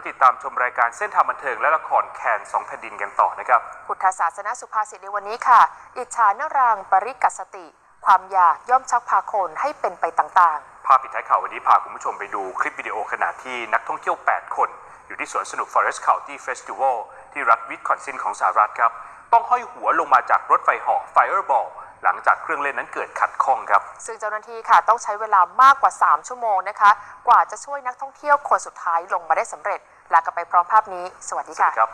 เราติดตามชมรายการเส้นทางบันเทิงและละครแคนสองแผ่นดินกันต่อนะครับ พุทธศาสนสุภาษิตในวันนี้ค่ะ อิจฉานรางปริกัสสติ ความอยากย่อมชักพาคนให้เป็นไปต่างภาพปิดท้ายข่าววันนี้พาคุณผู้ชมไปดูคลิปวิดีโอขณะที่นักท่องเที่ยว 8 คน อยู่ที่สวนสนุก Forest County Festival ที่รัฐวิสคอนซินของสหรัฐครับ ต้องห้อยหัวลงมาจากรถไฟเหาะ Fireball หลังจากเครื่องเล่นนั้นเกิดขัดข้องครับๆซึ่งเจ้าหน้าที่ค่ะต้องใช้เวลามากกว่า 3 ชั่วโมงนะคะ กว่าจะช่วยนักท่องเที่ยวคนสุดท้ายลงมาได้สำเร็จลากันไปพร้อมภาพนี้ สวัสดีสวัสค่ะดีครับ